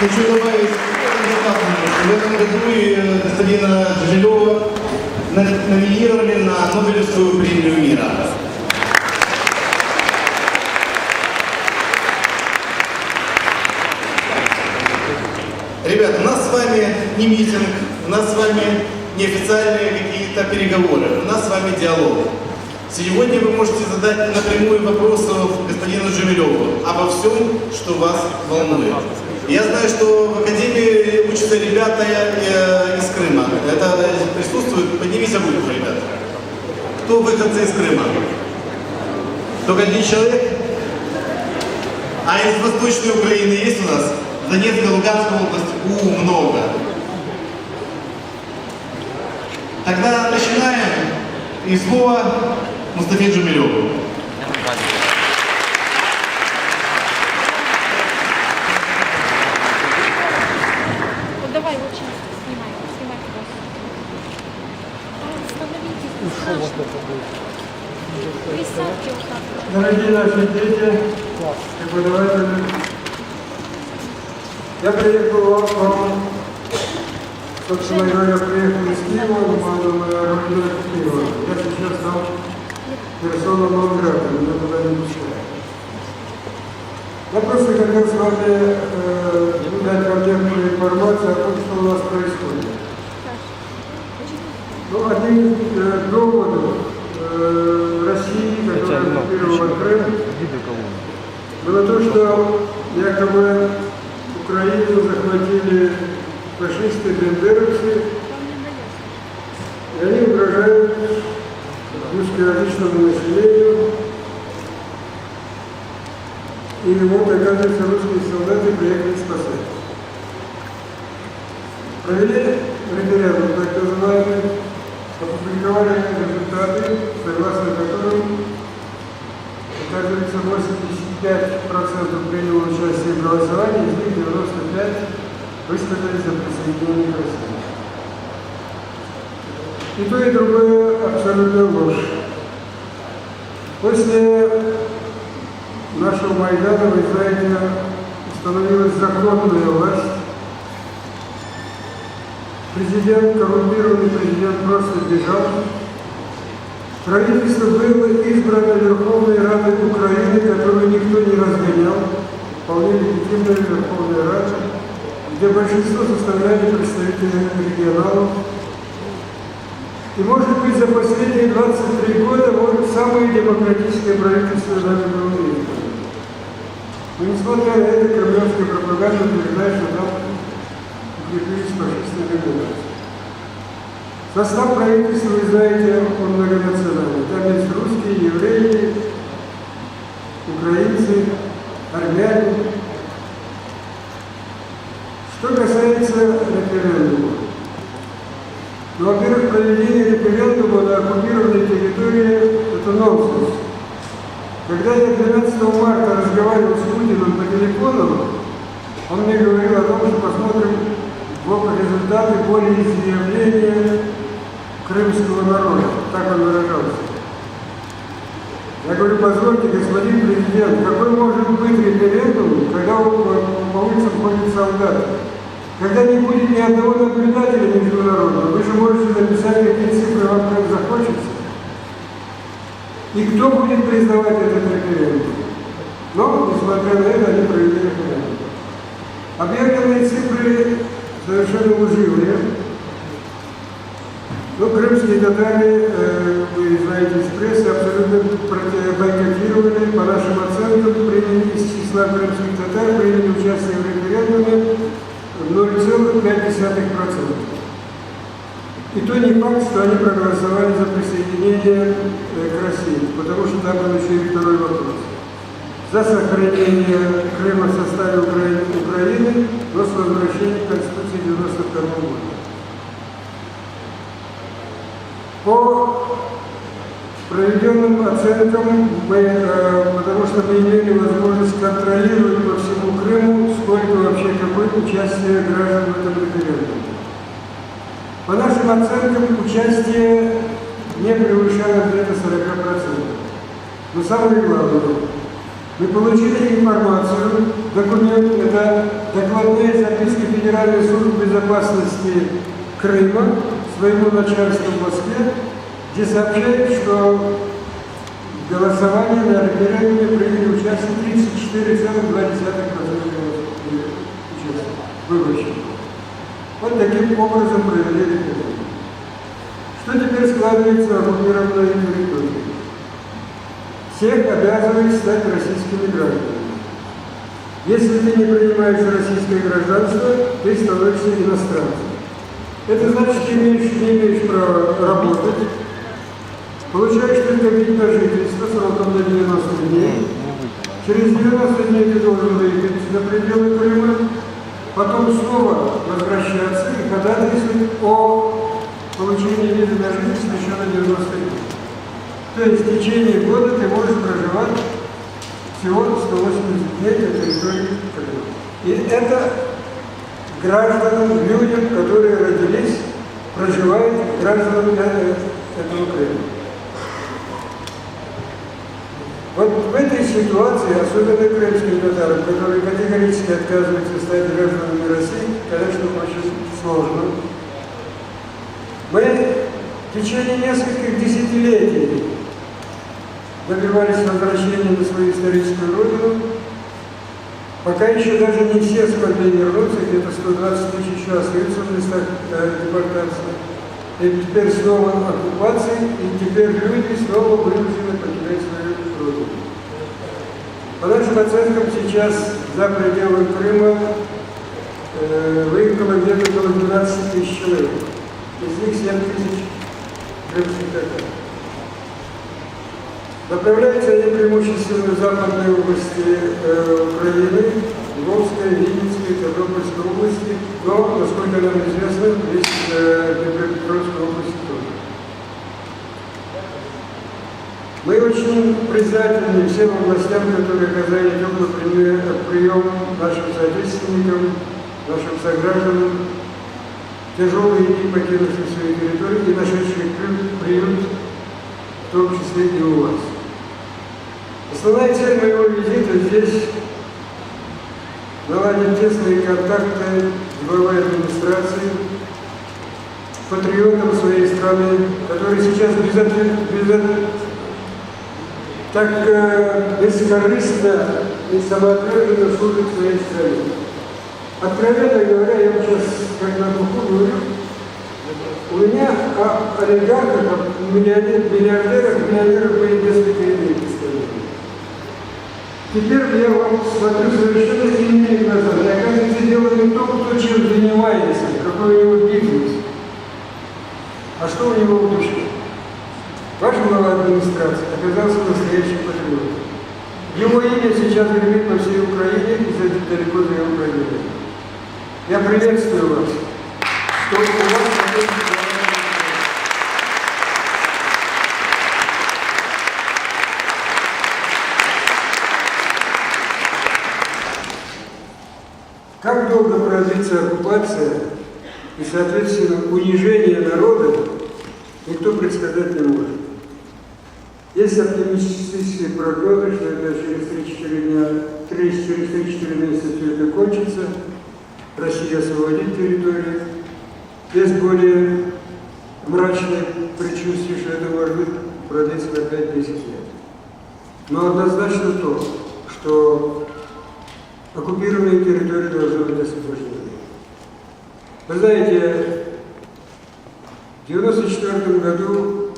Хочу добавить, в этом году э, господина Жилева номинировали на Нобелевскую премию мира. Ребята, у нас с вами не митинг, у нас с вами неофициальные какие-то переговоры, у нас с вами диалог. Сегодня вы можете задать напрямую вопросы господину Жемелеву обо всем, что вас волнует. Я знаю, что в Академии учатся ребята э, из Крыма. Это присутствует? Поднимите руку, ребята. Кто выходцы из Крыма? Только один человек? А из Восточной Украины есть у нас? Донецкая, Луганская область? У, много. Тогда начинаем. И слово Мустафе Джумилеву. Вот давай очень снимай, снимай просто. А, Остановитесь, страшно. Присядьте вот так. Дорогие наши дети, преподаватели, я приехал вам, собственно говоря, приехал из Киева, мама моя родина Киева. Я сейчас там персона Новграда, меня туда не пускают. Я просто хотел с вами э, дать вам некоторую информацию о том, что у нас происходит. Ну, один э, доводов э, России, было то, что якобы Украину захватили фашисты, бендеровцы, и они угрожают русскоязычному населению. И вот, оказывается, русские солдаты приехали спасать. Провели референдум, так называемый, опубликовали результаты, согласно которым, оказывается, 85% приняло участие в голосовании, из них 95 высказались за присоединение к России. И то, и другое абсолютно ложь. После нашего Майдана, вы знаете, установилась законная власть, Президент, коррумпированный президент просто бежал. Правительство было избрано Верховной Радой Украины, которую никто не разгонял. Вполне легитимная Верховная Рада, где большинство составляли представители регионалов. И, может быть, за последние 23 года вот самое демократическое правительство даже было избрано. Но несмотря на это, кремлевская пропаганда утверждает, что там укрепились. Состав правительства, вы знаете, он многонациональный. Там есть русские, евреи, украинцы, армяне. Что касается референдума. Ну, во-первых, проведение референдума на оккупированной территории – это нонсенс. Когда я 12 марта разговаривал с Путиным по телефону, он мне говорил о том, что посмотрим результаты волеизъявления крымского народа. Так он выражался. Я говорю, позвольте, господин президент, какой может быть референдум, когда по улицам ходят солдаты? Когда не будет ни одного наблюдателя международного, вы же можете написать какие цифры вам как захочется. И кто будет признавать этот референдум? Но, несмотря на это, они провели референдум. Объявленные цифры совершенно лживые. Ну, крымские татары, э, вы знаете из прессы, абсолютно бойкотировали, по нашим оценкам, приняли из числа крымских татар, приняли участие в референдуме 0,5%. И то не факт, что они проголосовали за присоединение э, к России, потому что там был еще и второй вопрос. За сохранение Крыма в составе Украины, Украины но с возвращением Конституции 92 года. По проведенным оценкам, мы, потому что мы имели возможность контролировать по всему Крыму, сколько вообще, какое участие граждан в этом референдуме. По нашим оценкам, участие не превышало где-то 40%. Но самое главное, Мы получили информацию, документ, это докладные записки Федеральной службы безопасности Крыма своему начальству в Москве, где сообщают, что в голосовании на референдуме приняли участие 34,2% участников, выборщиков. Вот таким образом провели референдум. Что теперь складывается в оккупированной территории? Всех обязывает стать российскими гражданами. Если ты не принимаешь российское гражданство, ты становишься иностранцем. Это значит, ты имеешь, не имеешь права работать, получаешь только вид на жительство сроком на 90 дней. Через 90 дней ты должен выехать за пределы Крыма, потом снова возвращаться и ходатайствовать о получении визы на жительство еще на 90 дней. То есть в течение года ты можешь проживать всего 180 дней на территории Крыма. И это гражданам, людям, которые родились, проживают гражданам э, этого Крыма. Вот в этой ситуации, особенно крымским татарам, которые категорически отказываются стать гражданами России, конечно, очень сложно. Мы в течение нескольких десятилетий добивались возвращения на свою историческую родину, пока еще даже не все смогли вернуться, где-то 120 тысяч еще остаются в местах э, депортации. И теперь снова оккупация, и теперь люди снова вынуждены покидать свою родину. По нашим оценкам, сейчас за пределы Крыма э, выехало где-то около 12 тысяч человек. Из них 7 тысяч крымских татар. Направляются они преимущественно в западной области э, Украины, Львовской, Винницкой, Тернопольской области, но, насколько нам известно, есть э, Днепропетровской области тоже. Мы очень признательны всем областям, которые оказали теплый прием, прием нашим соотечественникам, нашим согражданам, тяжелые дни покинувших свою территорию и нашедших приют, в том числе и у вас. Основная цель моего визита здесь наладить тесные контакты главой администрации, патриотом своей страны, который сейчас без, без, так э, бескорыстно и самоотверженно служит своей стране. Откровенно говоря, я сейчас, как на духу говорю, у меня о олигархах, о миллиардерах, миллионерах были несколько представления. Теперь я вам смотрю совершенно иными глазами. Оказывается, дело не в том, кто чем занимается, какой у него бизнес, а что у него в душе. Ваш глава администрации оказался настоящим патриотом. Его имя сейчас гремит по всей Украине и далеко за его пределами. Я приветствую вас, что у вас такой Как долго продлится оккупация и, соответственно, унижение народа, никто предсказать не может. Есть оптимистические прогнозы, что это через 3-4 дня, 3, через 3-4 месяца все это кончится, Россия освободит территорию. Есть более мрачные предчувствия, что это может быть продлиться на 5-10 лет. Но однозначно то, что оккупированные территории должны быть освобождены. Вы знаете, в 1994 году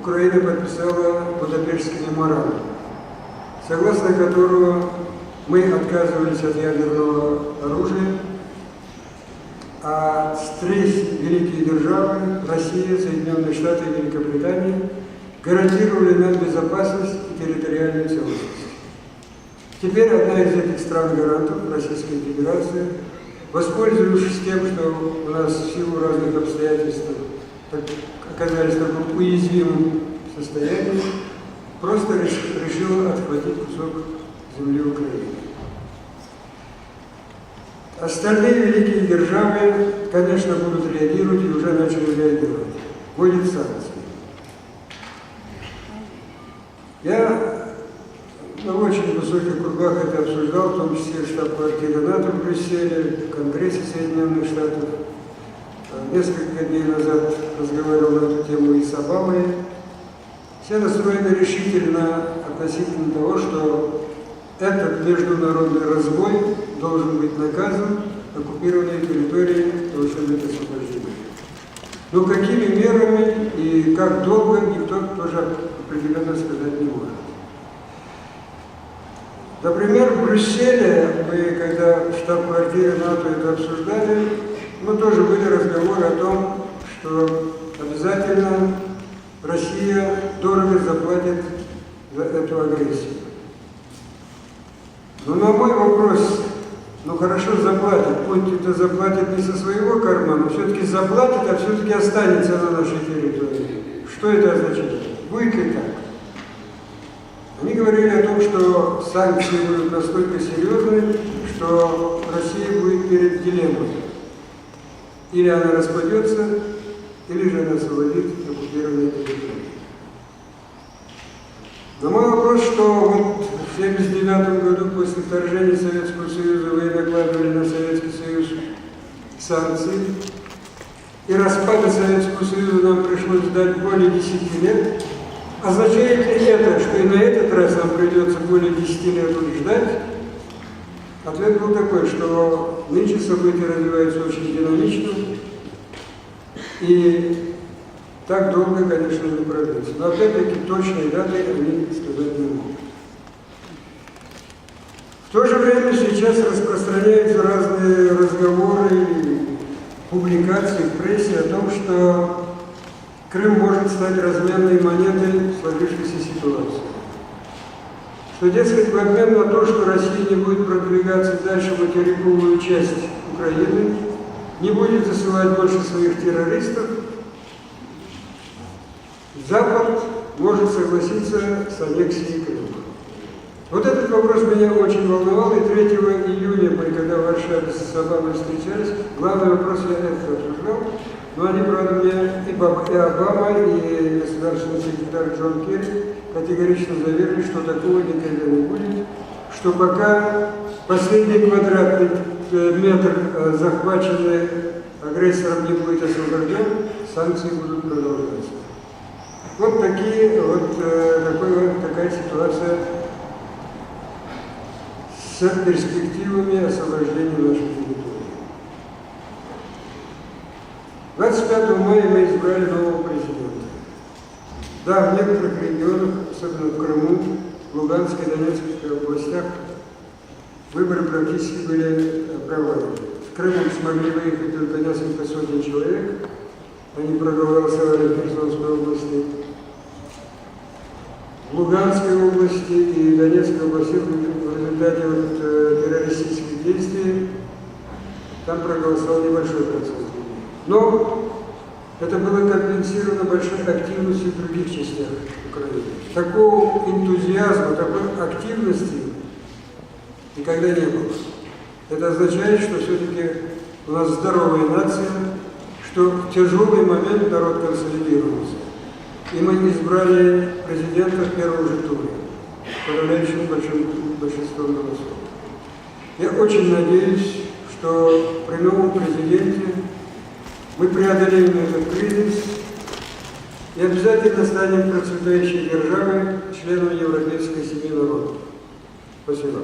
Украина подписала Будапештский меморандум, согласно которому мы отказывались от ядерного оружия, а три великие державы, Россия, Соединенные Штаты и Великобритания, гарантировали нам безопасность и территориальную целостность. Теперь одна из этих стран-гарантов, Российская Федерация, воспользовавшись тем, что у нас в силу разных обстоятельств оказались в таком уязвимом состоянии, просто решила отхватить кусок земли Украины. Остальные великие державы, конечно, будут реагировать и уже начали реагировать. Вводят санкции. Я Ну, очень высоких кругах это обсуждал, в том числе штаб-квартира НАТО в Брюсселе, в Конгрессе Соединенных Штатов. Несколько дней назад разговаривал на эту тему и с Обамой. Все настроены решительно относительно того, что этот международный разбой должен быть наказан, оккупированные территории должны быть освобождены. Но какими мерами и как долго, никто тоже определенно сказать не может. Например, в Брюсселе, мы когда в штаб-квартире НАТО это обсуждали, мы тоже были разговоры о том, что обязательно Россия дорого заплатит за эту агрессию. Но на мой вопрос, ну хорошо заплатит, пусть это заплатит не со своего кармана, все-таки заплатит, а все-таки останется на нашей территории. Что это означает? Будет ли так? Они говорили о том, что санкции будут настолько серьезны, что Россия будет перед дилеммой. Или она распадется, или же она освободит оккупированные территории. На мой вопрос, что вот в 1979 году после вторжения Советского Союза вы накладывали на Советский Союз санкции, и распада Советского Союза нам пришлось ждать более 10 лет, означает ли это, что и на этот раз нам придется более 10 лет ждать? Ответ был такой, что нынче события развиваются очень динамично, и так долго, конечно, не продлится. Но опять-таки точной даты они сказать не могут. В то же время сейчас распространяются разные разговоры и публикации в прессе о том, что Крым может стать разменной монетой сложившейся ситуации. Что, дескать, в обмен на то, что Россия не будет продвигаться дальше в материковую часть Украины, не будет засылать больше своих террористов, Запад может согласиться с аннексией Крыма. Вот этот вопрос меня очень волновал, и 3 июня, когда в Варшаве с Обамой встречались, главный вопрос я это обсуждал, они, правда, мне и Баб- и Обама, и государственный секретарь Джон Керри категорично заверили, что такого никогда не будет, что пока последний квадратный э, метр, э, захваченный агрессором, не будет освобожден, санкции будут продолжаться. Вот такие, вот э, такой, такая ситуация с перспективами освобождения нашей территории. 25 мая мы избрали нового президента. Да, в некоторых регионах, особенно в Крыму, в Луганской и Донецкой областях, выборы практически были провалены. В Крыму смогли выехать только несколько сотен человек, они проголосовали в Херсонской области. В Луганской области и Донецкой области в результате вот, э, террористических действий там проголосовал небольшой процент. Но это было компенсировано большой активностью в других частях Украины. Такого энтузиазма, такой активности никогда не было. Это означает, что все-таки у нас здоровая нация, что в тяжелый момент народ консолидировался. И мы избрали президента в первом же туре, подавляющим большинством голосов. Я очень надеюсь, что при новом президенте мы преодолеем этот кризис и обязательно станем процветающей державой, членом Европейской семьи народов. Спасибо.